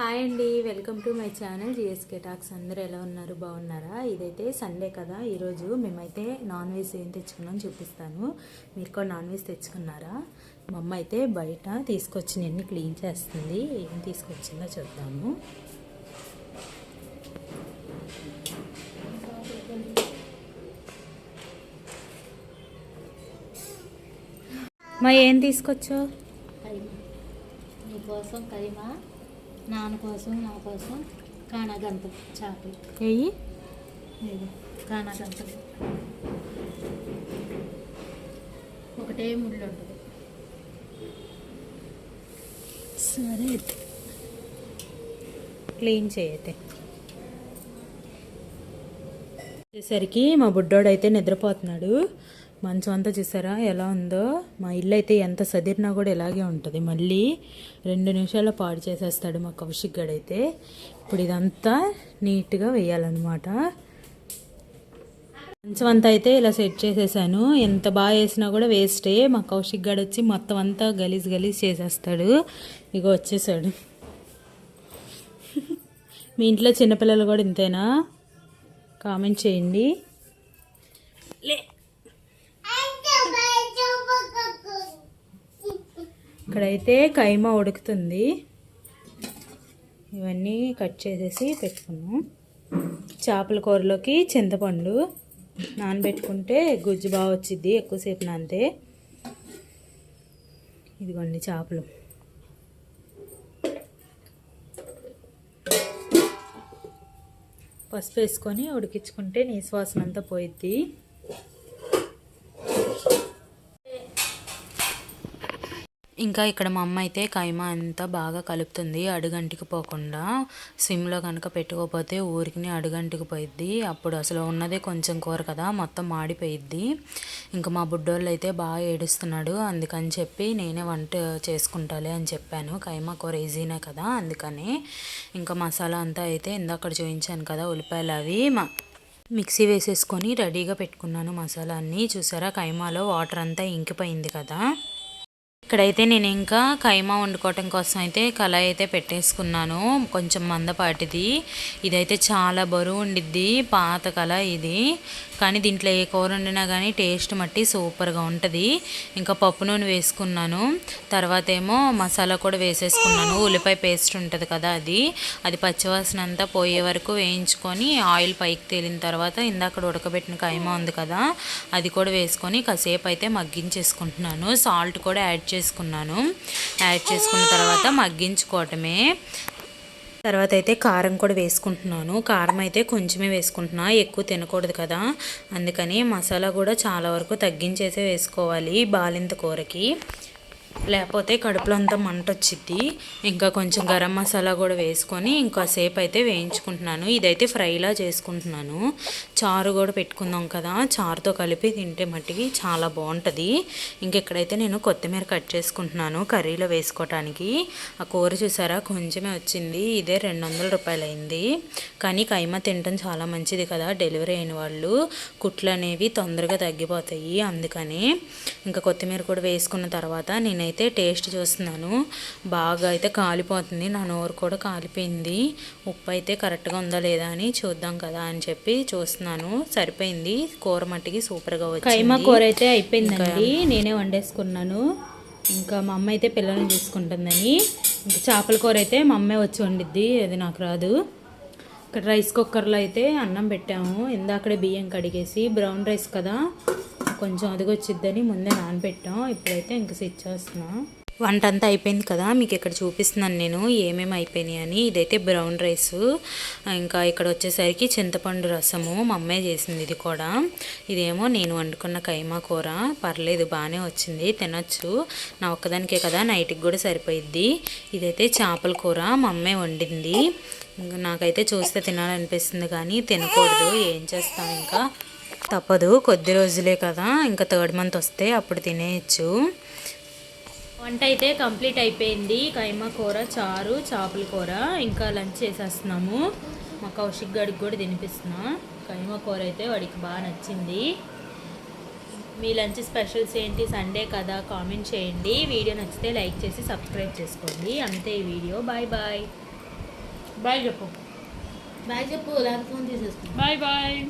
Hi అండి welcome to my channel GSK talks. అందరూ ఎలా ఉన్నారు? బాగున్నారా? ఇదైతే సండే కదా ఈరోజు మేమైతే నాన్ వెజ్ ఏం తెచ్చుకున్నాం చూపిస్తాను. మీరు కూడా నాన్ వెజ్ తెచ్చుకున్నారా? మా అమ్మ అయితే బయట తీసుకొచ్చినవన్నీ క్లీన్ చేస్తుంది. ఏం తీసుకొచ్చిందో చూద్దాము. మా ఏం తీసుకొచ్చావు? కైమా నీ కైమా నాన్న కోసం నా కోసం కానగంత చేపలు ఏయి. ఇది కానగంతలు ఒకటే ముళ్ళు ఉంటుంది. సరే క్లీన్ చేయతే. వచ్చేసరికి మా బుడ్డోడు అయితే నిద్రపోతున్నాడు. మంచం అంతా చూసారా? ఎలా ఉందో? మా ఇల్లు అయితే ఎంత సదిరినా కూడా ఇలాగే ఉంటుంది. మళ్ళీ రెండు నిమిషాల్లో పాడు చేసేస్తాడు మా కౌశిక్ గడైతే. ఇప్పుడు ఇదంతా నీట్గా వేయాలన్నమాట. మంచం అంతా అయితే ఇలా సెట్ చేసేసాను. ఎంత బాగా వేసినా కూడా వేస్టే. మా కౌశిక్ గడ వచ్చి మొత్తం అంతా గలీజ్ గలీజ్ చేసేస్తాడు. ఇక వచ్చేసాడు. మీ ఇంట్లో చిన్నపిల్లలు కూడా ఇంతేనా? కామెంట్ చేయండి. లే ఇక్కడైతే కైమా ఉడుకుతుంది. ఇవన్నీ కట్ చేసేసి పెట్టుకున్నాం చేపల కూరలోకి చింతపండు నానబెట్టుకుంటే గుజ్జు బాగా వచ్చింది ఎక్కువసేపు నానితే. ఇదిగోండి చేపలు. పసుపు వేసుకొని ఉడికించుకుంటే నీ శ్వాసనంతా పోయిద్ది. ఇంకా ఇక్కడ మా అమ్మ అయితే కైమా అంతా బాగా కలుపుతుంది అడుగంటికి పోకుండా. సిమ్లో కనుక పెట్టుకోకపోతే ఊరికి అడుగంటికి పోయిద్ది. అప్పుడు అసలు ఉన్నదే కొంచెం కూర కదా మొత్తం మాడిపోయిద్ది. ఇంకా మా బుడ్డోళ్ళు అయితే బాగా ఏడుస్తున్నాడు. అందుకని చెప్పి నేనే వంట చేసుకుంటాలే అని చెప్పాను. కైమా కూర ఈజీనే కదా అందుకని. ఇంకా మసాలా అంతా అయితే ఇందాక చూపించాను కదా ఉల్లిపాయలు అవి. మా మిక్సీ వేసేసుకొని రెడీగా పెట్టుకున్నాను మసాలా అన్నీ చూసారా కైమాలో వాటర్ అంతా ఇంకిపోయింది కదా. ఇక్కడైతే నేను ఇంకా కైమా వండుకోవటం కోసం అయితే కళాయి అయితే పెట్టేసుకున్నాను. కొంచెం మందపాటిది. ఇదైతే చాలా బరువు ఉండిద్ది పాత కళ ఇది. కానీ దీంట్లో ఏ కూర వండినా కానీ టేస్ట్ మట్టి సూపర్గా ఉంటుంది. ఇంకా పప్పు నూనె వేసుకున్నాను. తర్వాత ఏమో మసాలా కూడా వేసేసుకున్నాను. ఉల్లిపాయ పేస్ట్ ఉంటుంది కదా అది. అది పచ్చివాసన అంతా పోయే వరకు వేయించుకొని ఆయిల్ పైకి తేలిన తర్వాత ఇందాక ఉడకబెట్టిన కైమా ఉంది కదా అది కూడా వేసుకొని కాసేపు అయితే మగ్గించేసుకుంటున్నాను. సాల్ట్ కూడా యాడ్ చేసి చేసుకున్నాను యాడ్ చేసుకున్న తర్వాత మగ్గించుకోవటమే. తర్వాత అయితే కారం కూడా వేసుకుంటున్నాను. కారం అయితే కొంచెమే వేసుకుంటున్నా. ఎక్కువ తినకూడదు కదా. అందుకని మసాలా కూడా చాలా వరకు తగ్గించేసే వేసుకోవాలి బాలింత కూరకి. లేకపోతే కడుపులో అంతా మంట వచ్చిద్ది ఇంకా కొంచెం గరం మసాలా కూడా వేసుకొని ఇంకాసేపు అయితే వేయించుకుంటున్నాను. ఇదైతే ఫ్రైలా చేసుకుంటున్నాను. చారు కూడా పెట్టుకుందాం కదా. చారుతో కలిపి తింటే మట్టికి చాలా బాగుంటుంది. ఇంకెక్కడైతే నేను కొత్తిమీర కట్ చేసుకుంటున్నాను కర్రీలో వేసుకోవటానికి ఆ కూర చూసారా? కొంచెమే వచ్చింది. ఇదే రెండు వందల రూపాయలు అయింది కానీ కైమ తినటం చాలా మంచిది కదా డెలివరీ అయిన వాళ్ళు. కుట్లు అనేవి తొందరగా తగ్గిపోతాయి అందుకని. ఇంకా కొత్తిమీర కూడా వేసుకున్న తర్వాత నేను నేనైతే టేస్ట్ చూస్తున్నాను. బాగా అయితే కాలిపోతుంది. నా నోరు కూడా కాలిపోయింది. ఉప్పు అయితే కరెక్ట్గా ఉందా లేదా అని చూద్దాం కదా అని చెప్పి చూస్తున్నాను. సరిపోయింది. కూర మట్టికి సూపర్గా వచ్చింది. కైమా కూర అయితే అయిపోయిందండి. నేనే వండేసుకున్నాను. ఇంకా మా అమ్మ అయితే పిల్లల్ని చూసుకుంటుందని. ఇంకా చేపల కూర అయితే మా అమ్మే వచ్చి వండిద్ది. అది నాకు రాదు. ఇక్కడ రైస్ కుక్కర్లో అయితే అన్నం పెట్టాము. ఇందాకడే బియ్యం కడిగేసి బ్రౌన్ రైస్ కదా. కొంచెం అదిగొచ్చిద్దని ముందే నానబెట్టాం. ఇప్పుడైతే ఇంక స్విచ్ చేస్తున్నాం. వంట అంతా అయిపోయింది కదా మీకు ఇక్కడ చూపిస్తున్నాను నేను ఏమేమి అయిపోయినాయి అని. ఇదైతే బ్రౌన్ రైస్ ఇంకా ఇక్కడ వచ్చేసరికి చింతపండు రసము మా అమ్మాయి చేసింది ఇది కూడా. ఇదేమో నేను వండుకున్న కైమా కూర. పర్లేదు బాగానే వచ్చింది తినొచ్చు. నా ఒక్కదానికే కదా నైట్కి కూడా సరిపోయిద్ది. ఇదైతే చేపల కూర మా అమ్మాయి వండింది. నాకైతే చూస్తే తినాలనిపిస్తుంది కానీ తినకూడదు. ఏం చేస్తాం ఇంకా? తప్పదు. కొద్ది రోజులే కదా. ఇంకా థర్డ్ మంత్ వస్తే అప్పుడు తినేయచ్చు. వంట అయితే కంప్లీట్ అయిపోయింది. కైమా కూర చారు చేపల కూర ఇంకా లంచ్ చేసేస్తున్నాము. మా కౌశిక్ గడికి కూడా తినిపిస్తున్నా. కైమా కూర అయితే వాడికి బాగా నచ్చింది. మీ లంచ్ స్పెషల్స్ ఏంటి? సండే కదా కామెంట్ చేయండి. వీడియో నచ్చితే లైక్ చేసి సబ్స్క్రైబ్ చేసుకోండి. అంతే ఈ వీడియో. Bye bye. బాయ్ చెప్పు. బాయ్ చెప్పు. లేకపోతే ఫోన్ తీసేసుకో. Bye bye.